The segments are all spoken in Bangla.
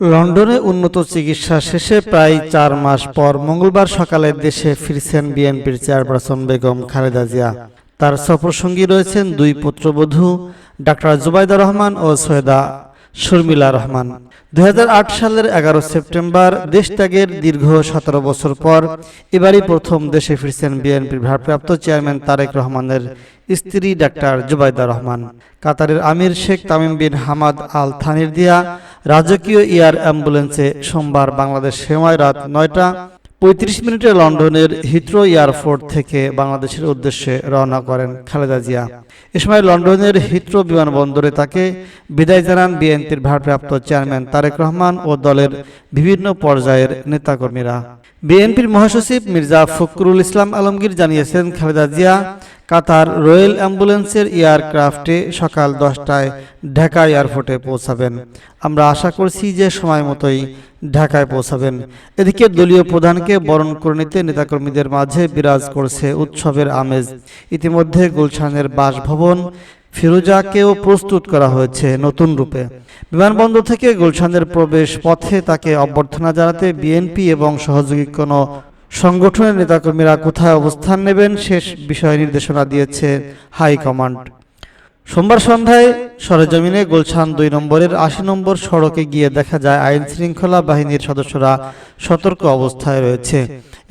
লন্ডনে উন্নত চিকিৎসা শেষে প্রায় চার মাস পর মঙ্গলবার সকালে দেশে ফিরছেন বিএনপির চেয়ারপারসন বেগম খালেদা জিয়া। তার সফরসঙ্গী রয়েছেন দুই পুত্রবধূ, ডাক্তার জুবাইদা রহমান ও সৈয়দা শর্মিলা রহমান। দুই হাজার আট সালের এগারো সেপ্টেম্বর দেশ ত্যাগের দীর্ঘ সতেরো বছর পর এবারই প্রথম দেশে ফিরছেন বিএনপির ভারপ্রাপ্ত চেয়ারম্যান তারেক রহমানের স্ত্রী ডাক্তার জুবাইদা রহমান। কাতারের আমির Sheikh Tamim bin Hamad Al থানির দিয়া রাজকীয় এয়ার অ্যাম্বুলেন্সে সোমবার বাংলাদেশ সময় রাত নয়টা পঁয়ত্রিশ মিনিটে লন্ডনের হিথ্রো এয়ারপোর্ট থেকে বাংলাদেশের উদ্দেশ্যে রওনা করেন খালেদা জিয়া। এ সময় লন্ডনের হিথ্রো বিমানবন্দরে তাকে বিদায় জানান বিএনপির ভারপ্রাপ্ত চেয়ারম্যান তারেক রহমান ও দলের বিভিন্ন পর্যায়ের নেতাকর্মীরা। বিএনপির মহাসচিব মির্জা ফখরুল ইসলাম আলমগীর জানিয়েছেন, খালেদা জিয়া কাতার রয়্যাল অ্যাম্বুলেন্সের এয়ারক্রাফটে সকাল দশটায় ঢাকা এয়ারপোর্টে পৌঁছাবেন। আমরা আশা করছি যে সময় মতোই ঢাকায় পৌঁছাবেন। এদিকে দলীয় প্রধানকে বরণ করে নিতে নেতাকর্মীদের মাঝে বিরাজ করছে উৎসবের আমেজ। ইতিমধ্যে গুলশানের বাসভবন ফিরোজাকেও প্রস্তুত করা হয়েছে নতুন রূপে। বিমানবন্দর থেকে গুলশানের প্রবেশ পথে তাকে অভ্যর্থনা জানাতে বিএনপি এবং সহযোগী কোনো সংগঠনের নেতাকর্মীরা কোথায় অবস্থান নেবেন শেষ বিষয়ে নির্দেশনা দিয়েছে হাইকমান্ড। সোমবার সন্ধ্যায় সরেজমিনে গুলশান দুই নম্বরের আশি নম্বর সড়কে গিয়ে দেখা যায় আইন শৃঙ্খলা বাহিনীর সদস্যরা সতর্ক অবস্থায় রয়েছে।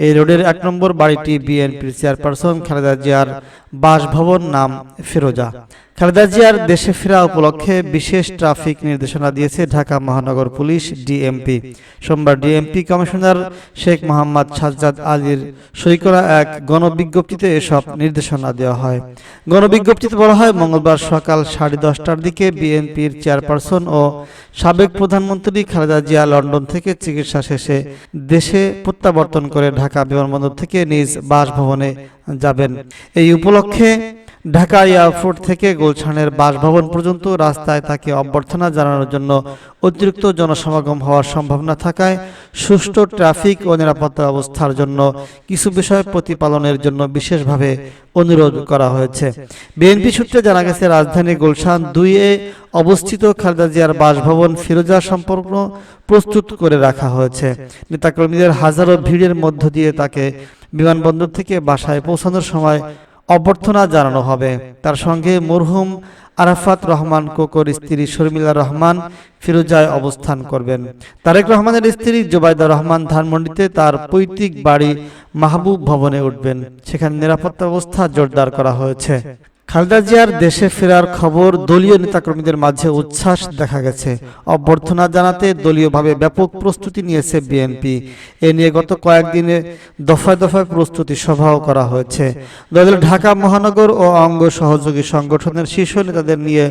এই রোডের এক নম্বর বাড়িটি বিএনপির চেয়ারপারসন খালেদা জিয়ার বাসভবন নাম ফিরোজা। খালেদা জিয়ার দেশে ফেরা উপলক্ষে বিশেষ ট্রাফিক নির্দেশনা দিয়েছে ঢাকা মহানগর পুলিশ ডিএমপি। সোমবার ডিএমপি কমিশনার শেখ মোহাম্মদ সাজ্জাদ আলীর সই করা এক গণবিজ্ঞপ্তিতে এসব নির্দেশনা দেওয়া হয়। গণবিজ্ঞপ্তিতে বলা হয়, মঙ্গলবার সকাল সাড়ে দশটার দিকে বিএনপির চেয়ারপারসন ও সাবেক প্রধানমন্ত্রী খালেদা জিয়া লন্ডন থেকে চিকিৎসা শেষে দেশে প্রত্যাবর্তন করে ঢাকা বিমানবন্দর থেকে নিজ বাসভবনে যাবেন। এই উপলক্ষে ঢাকা এয়ারপোর্ট থেকে গুলশানের বাসভবন পর্যন্ত রাস্তায় তাকে অভ্যর্থনা জানানোর জন্য অতিরিক্ত জনসমাগম হওয়ার সম্ভাবনা থাকায় সুষ্ঠু ট্রাফিক ও নিরাপত্তা অবস্থার জন্য কিছু বিষয় প্রতিপালনের জন্য বিশেষভাবে অনুরোধ করা হয়েছে। বিএনপি সূত্রে জানা গেছে, রাজধানী গুলশান দুই এ অবস্থিত খালেদা জিয়ার বাসভবন ফিরোজা সম্পর্ক প্রস্তুত করে রাখা হয়েছে। নেতাকর্মীদের হাজারো ভিড়ের মধ্য দিয়ে তাকে বিমানবন্দর থেকে বাসায় পৌঁছানোর সময় অভ্যর্থনা জানানো হবে। তার সঙ্গে মরহুম আরাফাত রহমান কোকর স্ত্রী শর্মিলা রহমান ফিরোজায় অবস্থান করবেন। তারেক রহমানের স্ত্রী জোবাইদা রহমান ধানমন্ডিতে তার পৈতৃক বাড়ি মাহবুব ভবনে উঠবেন। সেখানে নিরাপত্তা ব্যবস্থা জোরদার করা হয়েছে। খালেদা জিয়ার দেশে ফেরার খবর দলীয় নেতাকর্মীদের মাঝে উচ্ছ্বাস দেখা গেছে। অভ্যর্থনা জানাতে দলীয়ভাবে ব্যাপক প্রস্তুতি নিয়েছে বিএনপি। এ নিয়ে গত কয়েকদিনে দফায় দফায় প্রস্তুতি সভাও করা হয়েছে। দলের ঢাকা মহানগর ও অঙ্গ সহযোগী সংগঠনের শীর্ষ নেতাদের নিয়ে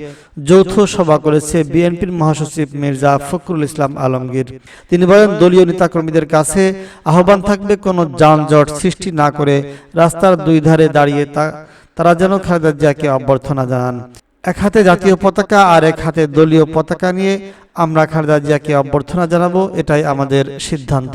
যৌথ সভা করেছে বিএনপির মহাসচিব মির্জা ফখরুল ইসলাম আলমগীর। তিনি বলেন, দলীয় নেতাকর্মীদের কাছে আহ্বান থাকবে কোনো যানজট সৃষ্টি না করে রাস্তার দুই ধারে দাঁড়িয়ে তা তারা যেন খালেদা জিয়াকে অভ্যর্থনা জানান। এক হাতে জাতীয় পতাকা আর এক হাতে দলীয় পতাকা নিয়ে আমরা খালেদা জিয়াকে অভ্যর্থনা জানাব, এটাই আমাদের সিদ্ধান্ত।